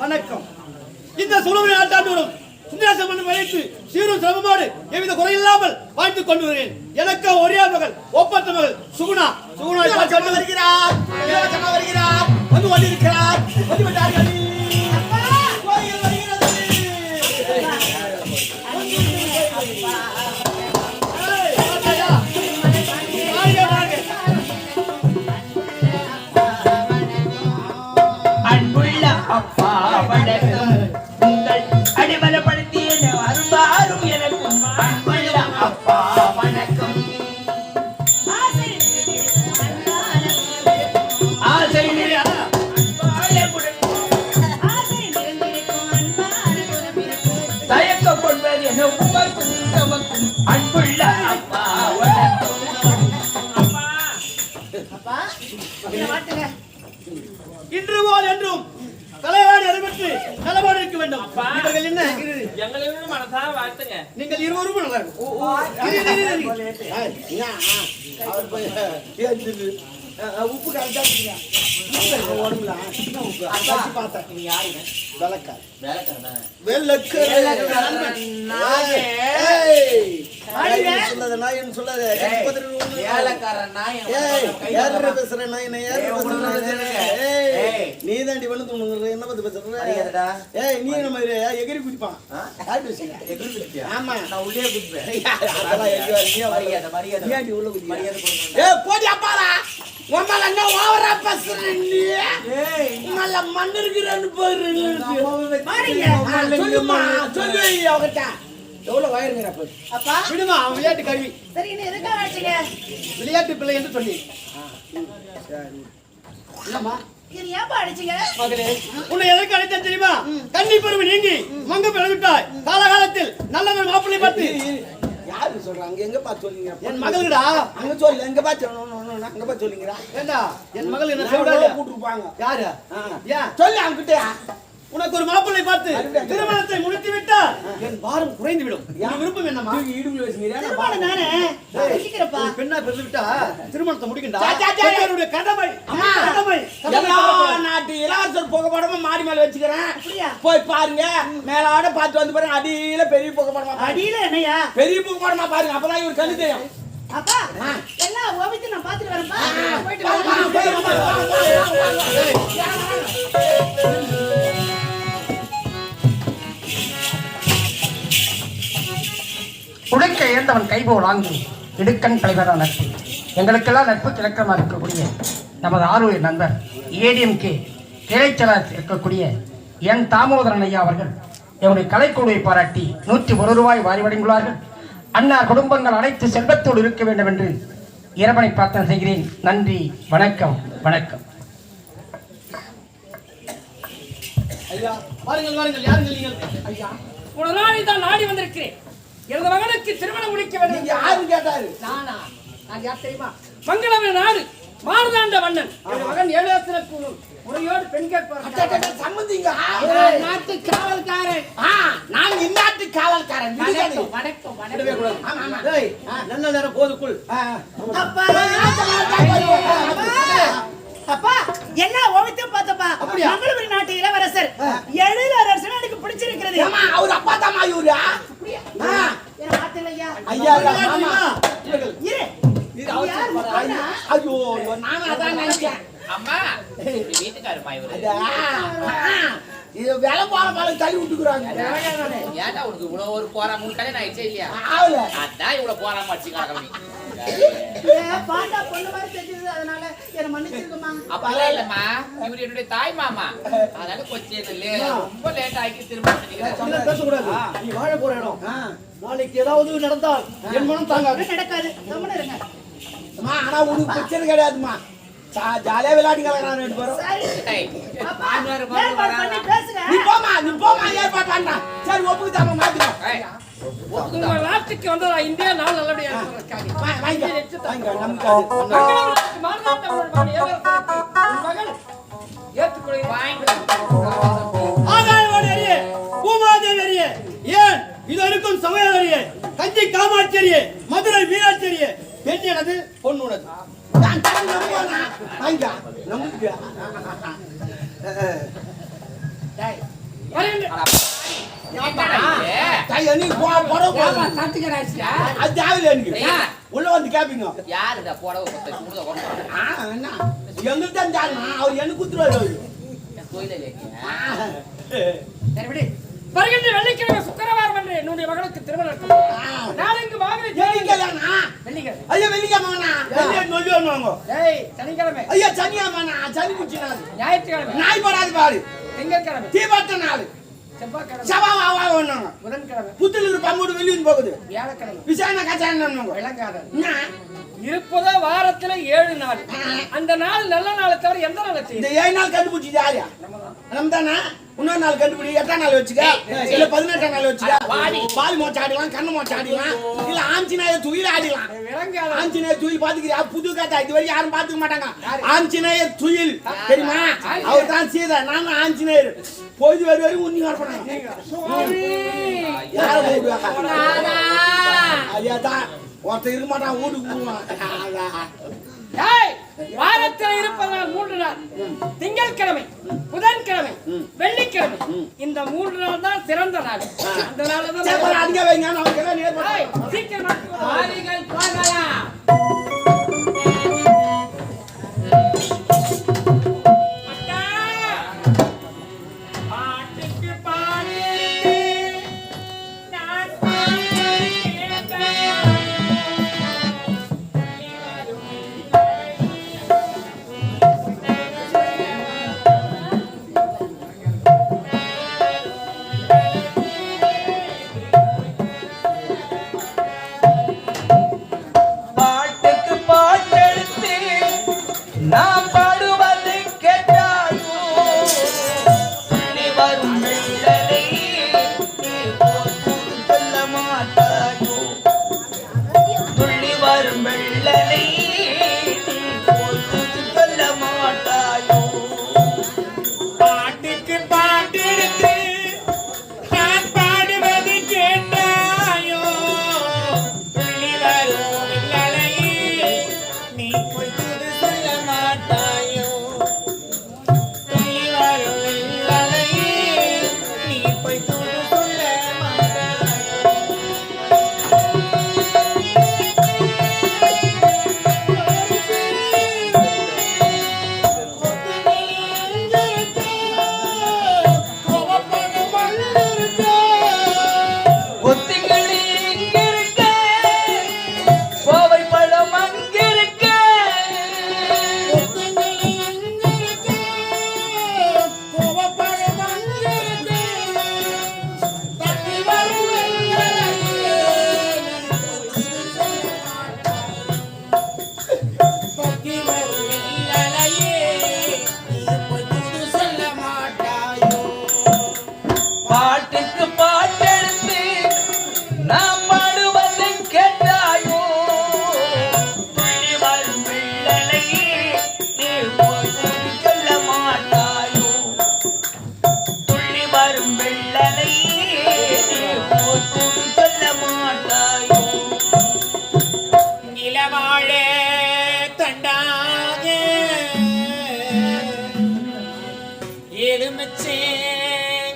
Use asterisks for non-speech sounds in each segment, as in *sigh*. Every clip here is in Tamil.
வணக்கம். இந்த சுலப ஆட்டாண்டோடும் சுந்தரச மன்னன் வளைத்து சீரும் சிரமமோடு எவ்வித குறையில்லாமல் வாழ்த்துக் கொண்டு வருகிறேன். எனக்கு ஒரே மகள் ஒப்பற்ற மகள் சுகுணா. சுகுணா வருகிறார். வருகிறார். வந்து கொண்டிருக்கிறார் வந்து விட்டார்கள் ஆ, உப்பு கரெக்டா இருக்குங்க. உடம்புல, சின்ன உப்பு. அதை வச்சு பார்த்தேன். சொல்லாத, சொல்லாத. யாருடா பேசுற நாய், நான் யாருடா பேசுறேன்? ஏய், நீதாண்டி வெளுத்து உனக்கு என்ன பத்தி பேசுற? ஏய், நீ என்ன மாதிரி எகிரி குதிப்பான் யார் பேசுறீங்க? ஆமா. *laughs* அதெல்லாம் எங்க வர, நீ வர. நீ ஏன்டி உள்ள குதிக்கிற? ஏய், போடி அப்பாடா. உன் மேல என்ன ஓவரா பேசுற நீ? உன் மேல மண் இருக்குறேன்னு பாரு. ஆ, சொல்லும்மா, சொல்லு அவகிட்ட. எவ்வளவு வயருங்கிற பாரு. அப்பா. விடுமா அவன் விளையாட்டு கருவி. சரி நீ எதுக்காக அழைச்சீங்க? விளையாட்டு பிள்ளை என்று சொல்லி. இல்லம்மா. உன்னை எதற்கு அழைத்தேன் தெரியுமா? கன்னி பருவ நீங்கி மங்க பிறவிட்டாய் காலகாலத்தில் நல்ல மாப்பிள்ளை பார்த்து. யாரு சொல்றாங்க எங்க பார்த்து சொல்லுங்க என் மகள்டா. அங்க சொல்லு எங்க பார்த்து நோ, அங்க சொல்லுங்கடா ஏண்டா? என் மகள் என்ன நான் சொல்றாங்க கூட்டிருப்பாங்க யாரு? ஏன் சொல்லு அவங்கிட்டயா உனக்கு ஒரு மாப்பிள்ளை பார்த்து திருமணத்தை முடித்து விட்டால் என் பாரம் குறைந்து விடும் உன் விருப்பம் என்னம்மா? தூக்கி இடுப்புல வச்சுக்கிறேன் திருமணம் தானே? வச்சுக்கிறப்பா பெண்ணா பிறந்து விட்டா திருமணத்தை முடிக்கண்டா. பெற்றோருடைய கடமை. கடமை. எல்லா நாட்டு இளவரசர் புகைப்படமா மாடி மேல வச்சுக்கிறேன்? போய் பாருங்க. மேலாட பார்த்து வந்து பாருங்க. அடியில பெரிய புகைப்படமா. அடியில என்னையா? பெரிய புகைப்படமா பாருங்க. அப்பதான் இவர் கண்ணு தெரியும். அப்பா எல்லாம் நான் பாத்துட்டு வரேன்ப்பா. போயிட்டு. உடைக்க இழந்தவன் கைபோல் ஆங்கு இடுக்கண் தலைவரான நட்பு. எங்களுக்கெல்லாம் நட்பு கிழக்கமாக இருக்கக்கூடிய நமது ஆர்வலர் நண்பர் ஏடிஎம்கே கிளைச்சலாக இருக்கக்கூடிய என் தாமோதரன் ஐயா அவர்கள் எங்களுடைய கலைக்குழுவை பாராட்டி நூற்றி ஒரு ரூபாய் வாரி வழங்கியுள்ளார்கள் அன்னார் குடும்பங்கள் அனைத்து செல்வத்தோடு இருக்க வேண்டும் என்று இறைவனை பிரார்த்தனை செய்கிறேன். நன்றி வணக்கம் வணக்கம். ஐயா வாருங்கள் வாருங்கள் யாருங்கள் நீங்கள் ஐயா. ஒரு நாளை தான் நாடி வந்திருக்கிறேன். எனது மகனுக்கு திருமணம் முடிக்க வேண்டும். கேட்டாரு? நானா? நான் யார் தெரியுமா? மங்களமே நாடு மாறுதாண்ட மன்னன். என் மகன் ஏழாத்திர கூறும் முறையோடு பெண் கேட்பார் சம்மந்திங்க. நாட்டு காவல்காரன். நான் காவல்காரன் விடுதலை. வணக்கம் விடவே வணக்கம் கூடாது. ஆமா, ஆமா. டேய், நல்ல நேரம் போதுக்குள் ஆ, அப்பா அப்பா என்ன ஓவித்தும் பார்த்தப்பா? மங்களபுரி நாட்டு இளவரசர் எழிலரசன் எனக்கு பிடிச்சிருக்கிறது அவர் அப்பா தாம்மா இவரு ஐயா. மகனா? ஐயோ நானும் அதான் நினைச்சேன் அம்மா. வீட்டுக்காரமா இவரு. இது விலை போற மேல தள்ளி விட்டுக்குறாங்க. ஏன்டா உனக்கு இவ்வளவு ஒரு போறா மூணு கல்யாணம் ஆயிடுச்சே இல்லையா? ஆகல. அதான் இவ்வளவு போறாம பாண்டா பொண்ணு மாதிரி தெரிஞ்சது அதனால என்ன மன்னிச்சிருக்குமா அப்பெல்லாம் இல்லம்மா. இவர் என்னுடைய தாய் மாமா. அதனால கொஞ்சம் ரொம்ப லேட் ஆகி திரும்ப பேசக்கூடாது. நீ வாழ போற இடம். நாளைக்கு ஏதாவது நடந்தால் என் மனம் தாங்காது. ஒண்ணும் நடக்காது. கம்முனு இருங்க அம்மா, ஆனா உனக்கு பிரச்சனை கிடையாதுமா ஜாலியா விளையாடி கலக்கிறான் ரெண்டு பேரும். நீ போமா நீ போமா ஏற்பாடு சரி ஒப்புக்கு தாம மாத்திக்கோ உங்க நாட்டுக்கு வந்து நான் இந்தியா நாள் நல்லபடியா. மகன் ஏற்றுக்கொள்கிறேன் ஆகாயவாணி அறிய பூமாதேவி அறிய ஏன் இது இருக்கும் சமயம் அறிய கஞ்சி காமாட்சி அறிய மதுரை மீனாட்சி பெண் எனது பொண்ணு உனது நான் தண்ணி நம்புவேனா? வாங்கிக்கோ. நம்பிக்கையா? டேய் தாய், நீ போ- புடவை போடு. சத்துக்கிற ஆயிடுச்சா அது தேவையில்லை எனக்கு? உள்ள வந்து கேப்பீங்க. யாருடா புடவை கொடுத்த கொடுத்த கொடுத்த எங்களுக்கு தான் அவர் எனக்கு குத்துருவாரு கோயில வருகின்ற வெள்ளிக்கிழமை சுக்கரவாரம் என்று என்னுடைய மகளுக்கு திருமணம். நாளைக்கு வாங்க வெள்ளிக்கிழமைண்ணா. வெள்ளிக்கிழமை? ஐயா வெள்ளிக்கிழமைண்ணா. வெள்ளியை நொல்லி வருவாங்க. ஏய் சனிக்கிழமை. ஐயா சனியாமாண்ணா, சனி குச்சி நாள். ஞாயிற்றுக்கிழமை. நாய் படாது பாரு. திங்கட்கிழமை. தீபாட்ட நாள். செவ்வாய்க்கிழமை. சவா வா வா ஒண்ணுங்க புதன்கிழமை. புத்தலூர் போகுது. வியாழக்கிழமை. விசாரணை இருப்பதா வாரத்துல ஏழு நாள். அந்த நாள் நல்ல நாளை தவிர எந்த நாளை இந்த ஏழு நாள் கண்டுபிடிச்சது யாரு? நம்ம தானே இன்னொரு நாள் கண்டுபிடி எட்டாம் நாள் வச்சுக்க. இல்ல பதினெட்டாம் நாள் வச்சுக்க. பால் மோச்சு ஆடிக்கலாம் கண்ணு மோச்சு ஆடிக்கலாம் இல்ல ஆஞ்சநேயர் துயில் ஆடிக்கலாம் விளங்காத ஆஞ்சநேயர் துயில் பாத்துக்கிறியா? புது கதை. இது வரைக்கும் யாரும் பாத்துக்க மாட்டாங்க. ஆஞ்சநேயர் துயில். தெரியுமா? அவர் தான் சீதை. நானும் ஆஞ்சநேயர். பொழுது வரை வரைக்கும் உன்னி வரப்படாங்க யாரை கூப்பிடுவாங்க? ஐயா தான் ஒருத்தர் இருக்க மாட்டான் வீட்டுக்கு போவான். வாரத்தில் இருப்பதால் மூன்று நாள். திங்கட்கிழமை புதன்கிழமை வெள்ளிக்கிழமை. இந்த மூன்று நாள் தான் சிறந்த நாள். அந்த நாள் பண்ண. சீக்கிரம்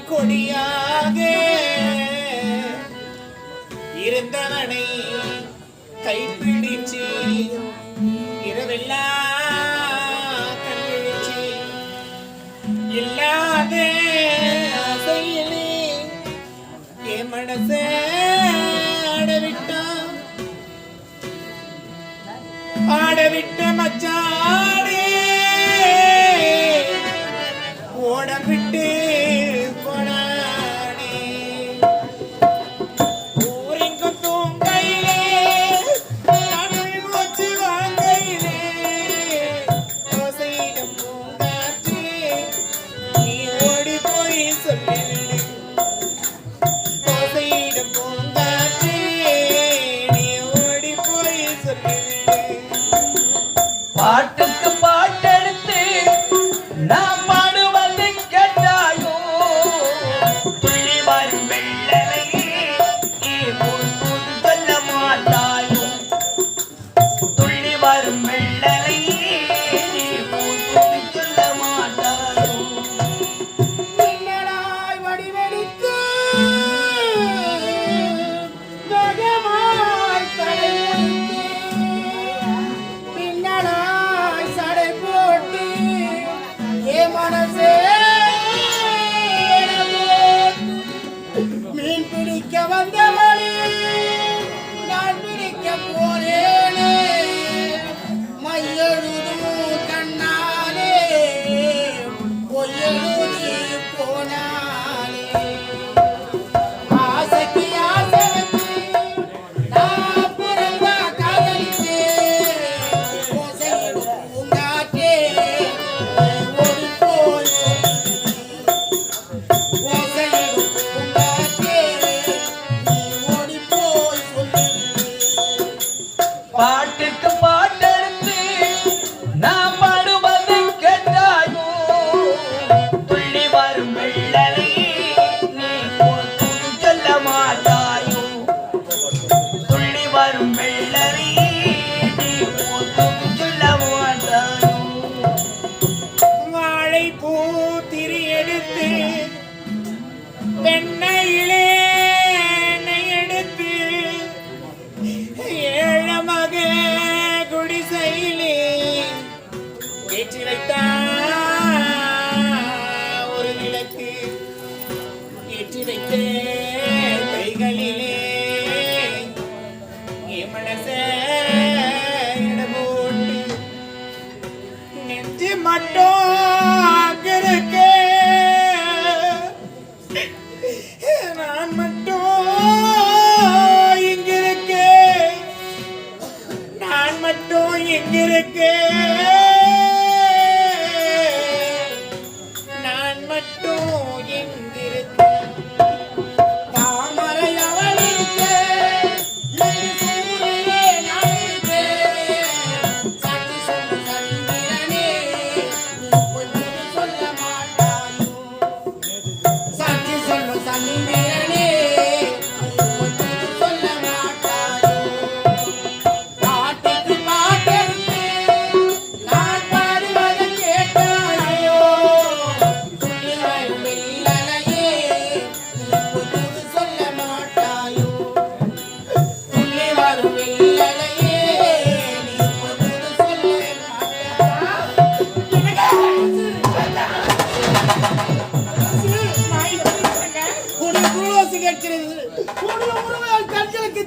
கொடியாக. இருந்தவனை கைப்பிடிச்சு இரவெல்லாம் கண்விழிச்சு இல்லாத ஆசையிலே என் மனசே அடவிட்டான் ஆடவிட்ட மச்சான் But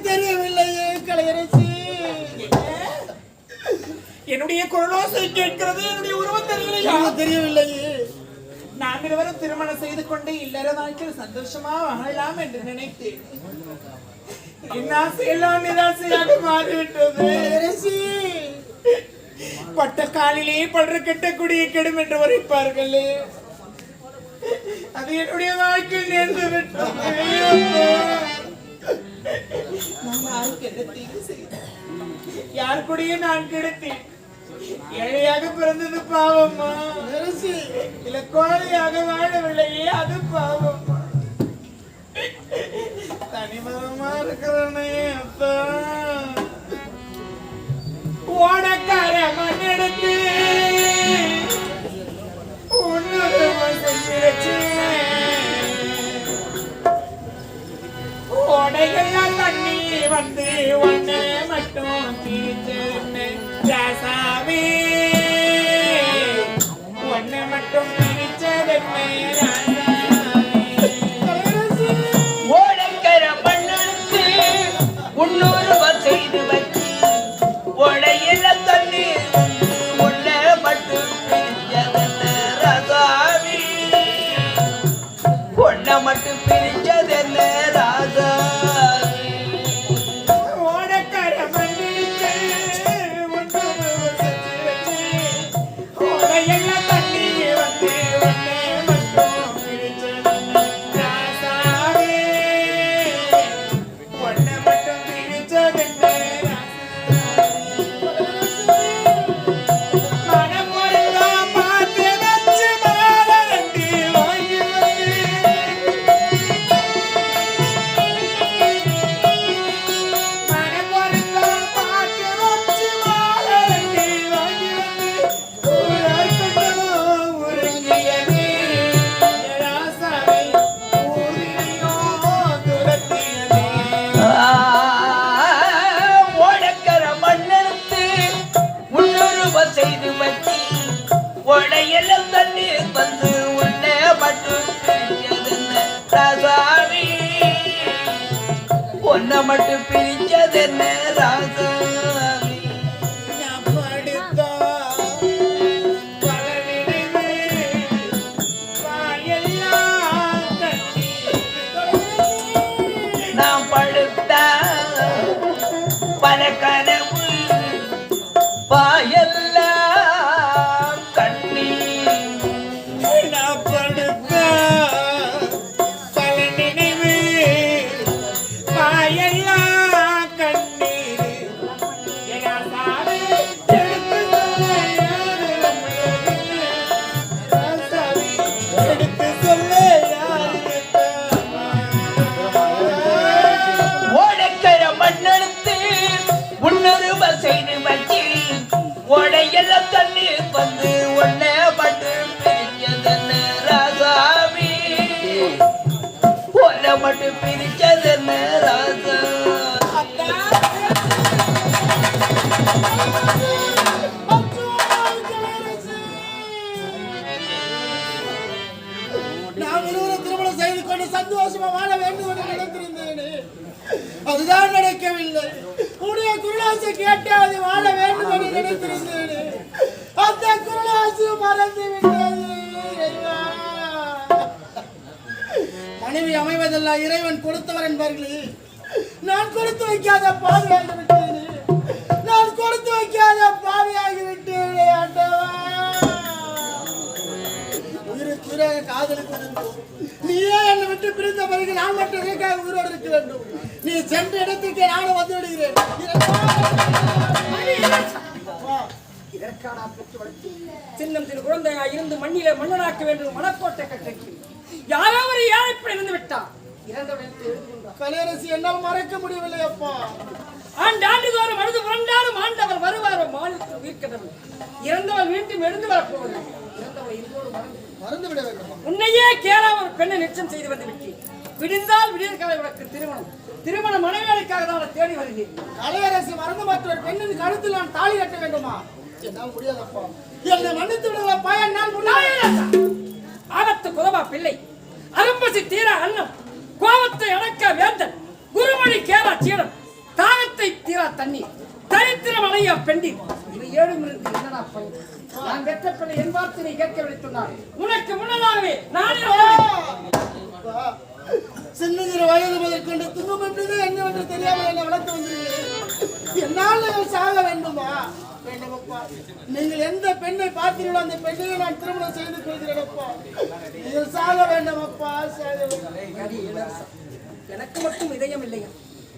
தெரியவில்லை என்னுடைய குரலோசை கேட்கிறது என்னுடைய உருவம் தெரியவில்லை. எனக்கு இருவரும் திருமணம் செய்து கொண்டு இல்லற நாட்கள் சந்தோஷமா வாழலாம் என்று நினைத்தேன். என் செய்யலாம் நிராசையாக மாறிவிட்டது. கலையரசி பட்ட காலிலேயே படுற கெட்டக்கூடிய கெடும் என்று உரைப்பார்களே. அது என்னுடைய வாழ்க்கை நேர்ந்து விட்டோம். யார் கூடயும் நான் கெடுத்தேன். ஏழையாக பிறந்தது பாவம்மா. இல்ல கோழையாக வாழவில்லையே அது பாவம் தனிமரமா இருக்கிறனே அப்பா. ஓடக்கார மண்ணெடுத்து வச்சு கோடைகள்ல தண்ணி வந்து ஒன்னு மட்டும் தீர்த்து ஒன்னு में राजा பிரிச்சதென்ன ராசா நான் இருவரும் திருமணம் செய்து கொண்டு சந்தோஷமா வாழ வேண்டும் என்று நினைத்திருந்தேனே. அதுதான் நடக்கவில்லை. உடைய குருளாசை கேட்டு அது வாழ வேண்டும் என்று நினைத்திருந்தேனே. அந்த குருளாசு மறந்து விட்டது அமைவதெல்லாம் இறைவன் கொடுத்தவர் என்பார்களே. நான் கொடுத்து வைக்காத பாவியாகி விட்டேனே நான் கொடுத்து வைக்காத பாவியாகி விட்டேனே ஆண்டவா உயிருக்கு காதலுக்கு நீயே என்னை விட்டு பிரிந்த பிறகு நான் மட்டும் எதற்காக உயிரோடு இருக்க வேண்டும்? நீ சென்ற இடத்துக்கு நானும் வந்து விடுகிறேன். இதற்கான பெற்று சின்னம் சிறு குழந்தையா இருந்து மண்ணிலே மன்னனாக்க வேண்டும். மனக்கோட்டை கட்டிற்கு யாரோ ஒரு ஏழைப்படி இருந்து விட்டார் இறந்தவுடன் எழுந்து கொண்டார் கலையரசி என்னால் மறக்க முடியவில்லை அப்பா. ஆண்டாண்டுதோறும் அழுது புரண்டாலும் ஆண்டவர் வருவார் மாநிலத்தில் உயிர்க்கதவன் இறந்தவள் மீண்டும் எழுந்து இருந்தோடு மறந்து விட வேண்டும். உன்னையே கேரா ஒரு பெண்ணை நிச்சயம் செய்து வந்து விட்டேன் விடிந்தால் விடியற்காலை உனக்கு திருமணம். திருமண மனைவிகளுக்காக தான் தேடி வருகிறேன். கலையரசி மறந்து மற்றொரு பெண்ணின் கழுத்தில் நான் தாலி கட்ட வேண்டுமா? என்னால் முடியாதப்பா என்னை மன்னித்து விடுங்களப்பா என்னால் ஆபத்து குதவா பிள்ளை. அரும்பசி தீர அன்னம். கோபத்தை அடக்க வேந்தன் குருமணி கேரா சீடம் தாகத்தை தீரா தண்ணீர் தரித்திரம் அணையா பெண்டி இது ஏழும் இருந்து என்னடா பயன் நான் பெற்ற பிள்ளை என் வார்த்தையை கேட்க சொன்னார். உனக்கு முன்னதாகவே நானே அப்பா, சின்னஞ்சிறு வயது முதற்கொண்டு துன்பம் என்பது என்னவென்று தெரியாமல் என்னை வளர்த்து வந்தீர்கள் என்னால் சாக வேண்டுமா? நீங்கள் எந்த பெண்ணை பார்த்தீர்களோ அந்த பெண்ணையை நான் திருமணம் செய்து கொள்கிறேன் நீங்கள் சாக எனக்கு மட்டும் இதயம் இல்லையா?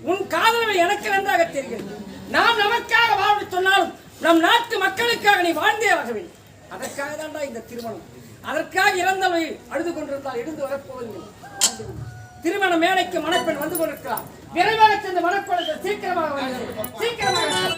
உன் காதலர்கள் எனக்கு நன்றாக தெரிகிறது நாம் நமக்காக வாழ்ந்து சொன்னாலும் நம் நாட்டு மக்களுக்காக நீ வாழ்ந்தே ஆக வேண்டும் அதற்காக தான்டா இந்த திருமணம். அதற்காக இறந்தவை அழுது கொண்டிருந்தால் எழுந்து வரப்போவதில்லை. திருமண மேடைக்கு மணப்பெண் வந்து கொண்டிருக்கிறார். விரைவாக சென்று மணக்குழந்தை சீக்கிரமாக சீக்கிரமாக